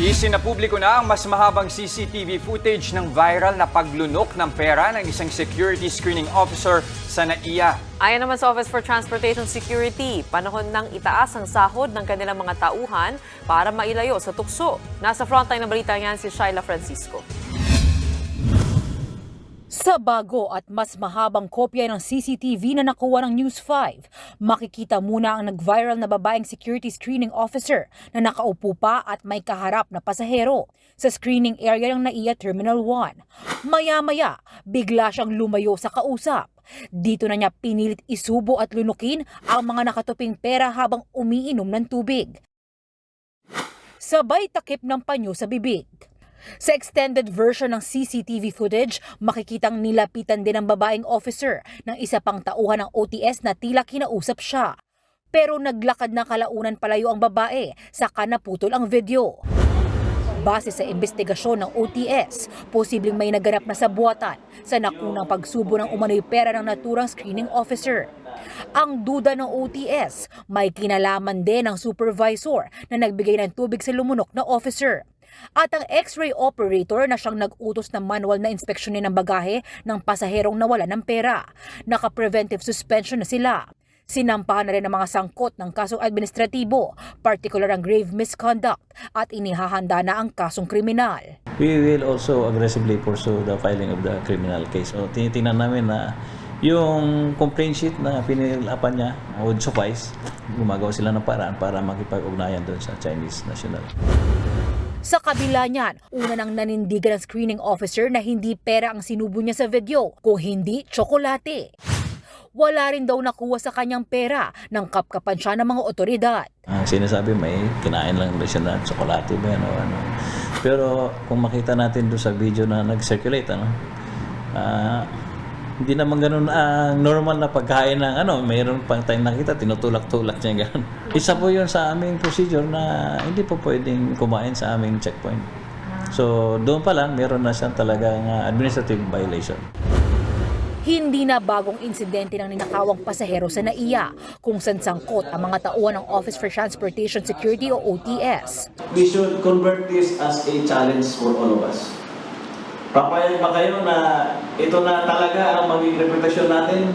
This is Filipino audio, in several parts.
Isinapubliko na ang mas mahabang CCTV footage ng viral na paglunok ng pera ng isang security screening officer sa NAIA. Ayon naman sa Office for Transportation Security, panahon nang itaas ang sahod ng kanilang mga tauhan para mailayo sa tukso. Nasa frontline ng balita yan si Shaila Francisco. Sa bago at mas mahabang kopya ng CCTV na nakuha ng News 5, makikita muna ang nag-viral na babaeng security screening officer na nakaupo pa at may kaharap na pasahero sa screening area ng NAIA Terminal 1. Maya-maya, bigla siyang lumayo sa kausap. Dito na niya pinilit isubo at lunukin ang mga nakatuping pera habang umiinom ng tubig. Sabay takip ng panyo sa bibig. Sa extended version ng CCTV footage, makikitang nilapitan din ang babaeng officer ng isa pang tauhan ng OTS na tila kinausap siya. Pero naglakad na kalaunan palayo ang babae, saka naputol ang video. Base sa investigasyon ng OTS, posibleng may naganap na sabuatan sa nakunang pagsubo ng umano'y pera ng naturang screening officer. Ang duda ng OTS, may kinalaman din ng supervisor na nagbigay ng tubig sa lumunok na officer. At ang x-ray operator na siyang nag-utos ng manual na inspeksyonin ng bagahe ng pasaherong nawala ng pera. Naka-preventive suspension na sila. Sinampahan na rin ang mga sangkot ng kasong administratibo, particular ang grave misconduct, at inihahanda na ang kasong kriminal. we will also aggressively pursue the filing of the criminal case. So, tinitingnan namin na yung complaint sheet na pinilapan niya would suffice. Gumagawa sila ng paraan para makipag-ugnayan doon sa Chinese national. Sa kabila niyan, una nang nanindigan ng screening officer na hindi pera ang sinubo niya sa video, kung hindi tsokolate. Wala rin daw nakuha sa kanyang pera nang kapkapan siya ng mga otoridad. Ang sinasabi may kinain lang ba siya na tsokolate ba yan o ano. Pero kung makita natin doon sa video na nag-circulate, ano, ah, hindi naman ganun ang normal na pagkain ng ano, mayroon pang tayong nakita, tinutulak-tulak niya ganun. Isa po yun sa aming procedure na hindi po pwedeng kumain sa aming checkpoint. So doon pa lang, meron na siyang talagang ah, administrative violation. Hindi na bagong insidente ng ninakawang pasahero sa NAIA kung saan sangkot ang mga tauhan ng Office for Transportation Security o OTS. we should convert this as a challenge for all of us. Papayag ba kayo na ito na talaga ang magiging reputasyon natin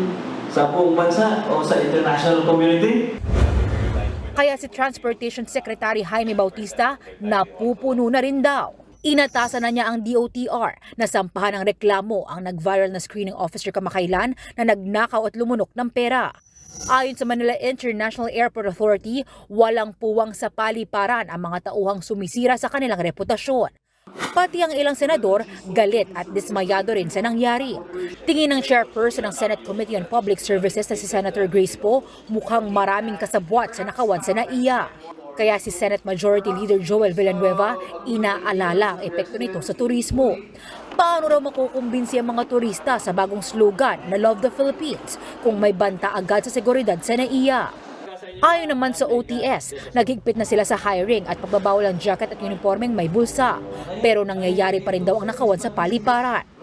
sa buong bansa o sa international community? Kaya si Transportation Secretary Jaime Bautista napupuno na rin daw. Inatasan na niya ang DOTR na sampahan ng reklamo ang nag-viral na screening officer kamakailan na nagnakaw at lumunok ng pera. Ayon sa Manila International Airport Authority, walang puwang sa paliparan ang mga tauhang sumisira sa kanilang reputasyon. Pati ang ilang senador, galit at dismayado rin sa nangyari. Tingin ng chairperson ng Senate Committee on Public Services na si Senator Grace Poe, mukhang maraming kasabwat sa nakawan sa NAIA. Kaya si Senate Majority Leader Joel Villanueva, inaalala ang epekto nito sa turismo. Paano raw makukumbinsi ang mga turista sa bagong slogan na Love the Philippines kung may banta agad sa seguridad sa NAIA? Ayon naman sa OTS, naghigpit na sila sa hiring at pagbabawal ng jacket at uniformeng may bulsa. Pero nangyayari pa rin daw ang nakawan sa paliparan.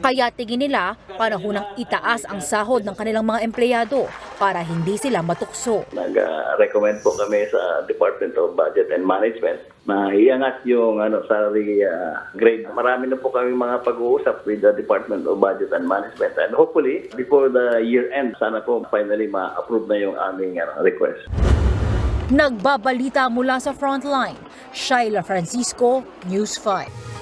Kaya tingin nila, panahon ng itaas ang sahod ng kanilang mga empleyado para hindi sila matukso. Nag-recommend po kami sa Department of Budget and Management na iangat yung ano, salary uh, grade. Marami na po kami mga pag-uusap with the Department of Budget and Management and hopefully before the year end, sana po finally ma-approve na yung aming ano, request. Nagbabalita mula sa frontline, Shaila Francisco, News 5.